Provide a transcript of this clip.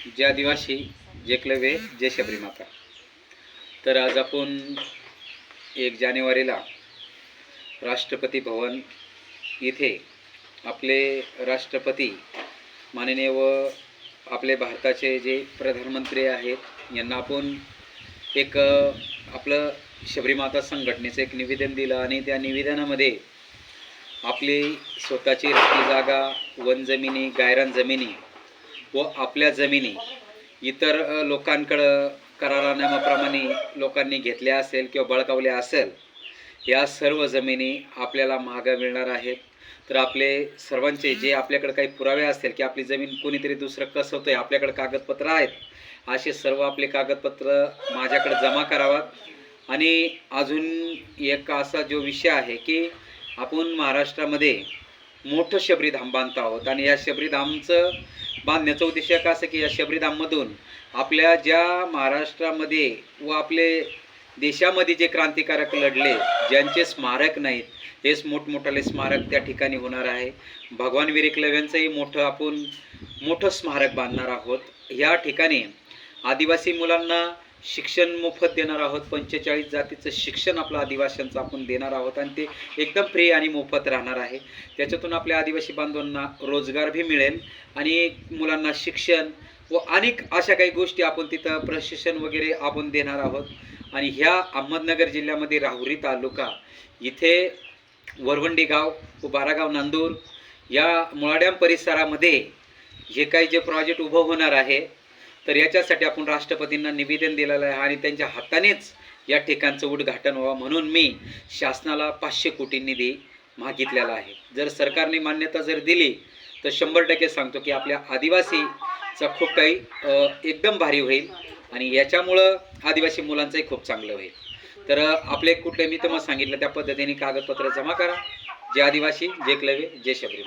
जे आदिवासी जे क्लवे जे शबरीमाता तर आज आपण एक जानेवारीला राष्ट्रपती भवन इथे आपले राष्ट्रपती माननीय व आपले भारताचे जे प्रधानमंत्री आहेत यांना आपण एक आपलं शबरीमाता संघटनेचं एक निवेदन दिलं आणि त्या निवेदनामध्ये आपली स्वतःची राखी जागा वन जमिनी गायरान जमिनी व आपल्या जमिनी इतर लोकांकडं करारानामाप्रमाणे लोकांनी घेतल्या असेल किंवा बळकावल्या असेल या सर्व जमिनी आपल्याला महागा मिळणार आहेत. तर आपले सर्वांचे जे आपल्याकडे काही पुरावे असतील की आपली जमीन कोणीतरी दुसरं कसं होतं आपल्याकडे कागदपत्र आहेत असे सर्व आपले कागदपत्र माझ्याकडे जमा करावात. आणि अजून एक असा जो विषय आहे की आपण महाराष्ट्रामध्ये मोठं शबरीधाम बांधत आहोत. आणि या शबरीधामचं बांधण्याचा उद्देश एक असं की या शबरीधाममधून आपल्या ज्या महाराष्ट्रामध्ये व आपले देशामध्ये जे क्रांतिकारक लढले ज्यांचे स्मारक नाहीत हेच मोठमोठाले स्मारक त्या ठिकाणी होणार आहे. भगवान वीर एकलव्यांचंही मोठं आपण मोठं स्मारक बांधणार आहोत. या ठिकाणी आदिवासी मुलांना शिक्षण मोफत देणार आहोत. पंचेचाळीस जातीचं शिक्षण आपलं आदिवासींचं आपण देणार आहोत आणि ते एकदम फ्री आणि मोफत राहणार आहे. त्याच्यातून आपल्या आदिवासी बांधवांना रोजगार बी मिळेल आणि मुलांना शिक्षण व अनेक अशा काही गोष्टी आपण तिथं प्रशिक्षण वगैरे आपण देणार आहोत. आणि ह्या अहमदनगर जिल्ह्यामध्ये राहुरी तालुका इथे वरवंडी गाव व बारागाव नांदूर या मुळाड्याम परिसरामध्ये जे काही जे प्रोजेक्ट उभं होणार आहे तर याच्यासाठी आपण राष्ट्रपतींना निवेदन दिलेलं आहे आणि त्यांच्या हातानेच या ठिकाणचं उद्घाटन व्हावं म्हणून मी शासनाला पाचशे कोटी निधी मागितलेला आहे. जर सरकारने मान्यता जर दिली तर शंभर टक्के सांगतो की आपल्या आदिवासीचा खूप काही एकदम भारी होईल आणि याच्यामुळं आदिवासी मुलांचंही खूप चांगलं होईल. तर आपले कुठले मी तुम्हाला सांगितलं त्या पद्धतीने कागदपत्र जमा करा. जे आदिवासी जे क्लवे जे शबरी